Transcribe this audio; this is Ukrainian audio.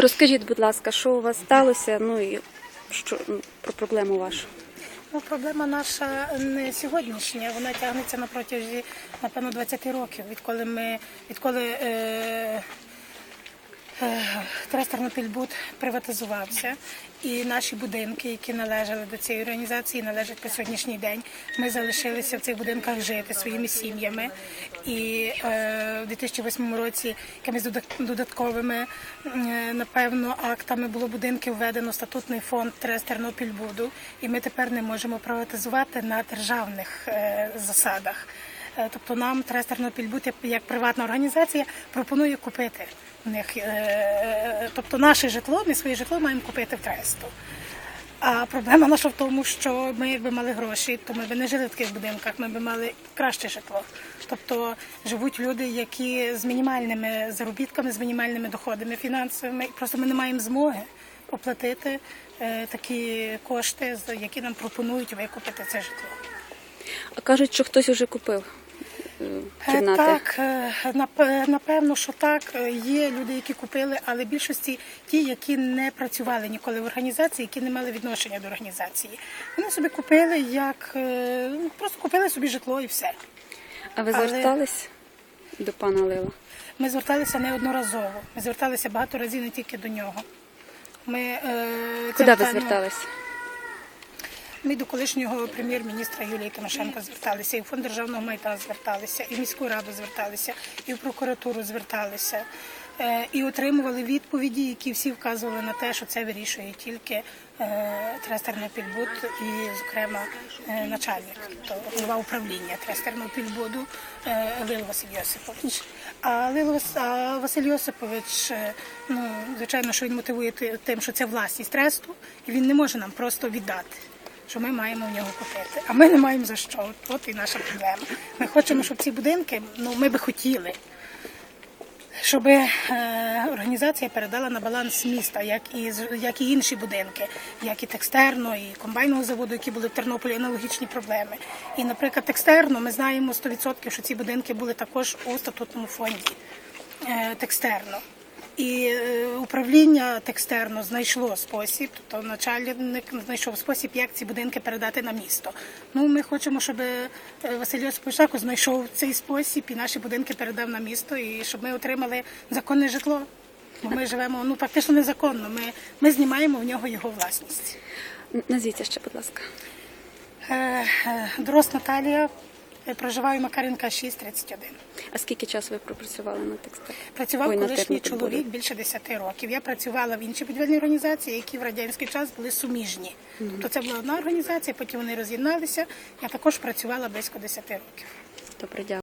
Розкажіть, будь ласка, що у вас сталося? Ну і що ну, про проблему вашу? Ну, проблема наша не сьогоднішня, вона тягнеться на протязі, напевно, 20 років, відколи ми відколи е, е, Трес Тернопільбуд приватизувався. І наші будинки, які належали до цієї організації, належать по сьогоднішній день. Ми залишилися в цих будинках жити своїми сім'ями. І е, в 2008 році якимись додат- додатковими, е, напевно, актами було будинки введено статутний фонд Трес Тернопільбуду. І ми тепер не можемо приватизувати на державних е, засадах. Е, Тобто нам Трес Тернопільбуд як- як приватна організація пропонує купити в них. е, Тобто наше житло, ми своє житло маємо купити в Тресту. А проблема наша в тому, що ми якби мали гроші, то ми б не жили в таких будинках, ми б мали краще житло. Тобто живуть люди, які з мінімальними заробітками, з мінімальними доходами фінансовими, просто ми не маємо змоги оплатити е, такі кошти, які нам пропонують викупити це житло. А кажуть, що хтось уже купив кімнати. Так, е, напевно, що так. Е, Є люди, які купили, але більшості ті, які не працювали ніколи в організації, які не мали відношення до організації. Вони собі купили як е, ну, просто купили собі житло і все. А ви але- звертались до пана Лила? Ми зверталися неодноразово. Ми зверталися багато разів не тільки до нього. Ми, е, Куди ви питання- звертались? Ми до колишнього прем'єр-міністра Юлії Тимошенко зверталися, і в фонд державного майна зверталися, і в міську раду зверталися, і в прокуратуру зверталися, Е, і отримували відповіді, які всі вказували на те, що це вирішує тільки е, Трестерний підбуд і, зокрема, е, начальник, тобто голова управління Трестерного е, Лил Василь Йосипович. А Лил Василь Йосипович, ну звичайно, що він мотивує тим, що це власність тресту, і він не може нам просто віддати що ми маємо в нього купити. А ми не маємо за що. От, і наша проблема. Ми хочемо, щоб ці будинки, ну ми би хотіли, щоб е, організація передала на баланс міста, як і як і інші будинки, як і текстерно, і комбайного заводу, які були в Тернополі, аналогічні проблеми. І, наприклад, текстерно ми знаємо 100%, що ці будинки були також у статутному фонді е, текстерно. І е, управління текстерно знайшло спосіб, тобто начальник знайшов спосіб, як ці будинки передати на місто. Ну, ми хочемо, щоб е, Василь Йосипович знайшов цей спосіб і наші будинки передав на місто, і щоб ми отримали законне житло. Бо ми живемо ну практично незаконно. Ми, ми знімаємо в нього його власність. Назвіться ще, будь ласка. Е, Дрозд Наталія, проживаю Макаренка 6, 31. А скільки часу ви пропрацювали на текстах? Працював Ой, на колишній чоловік більше 10 років. Я працювала в іншій будівельній організації, які в радянський час були суміжні. Тобто це була одна організація, потім вони роз'єдналися. Я також працювала близько 10 років. Добре, дякую.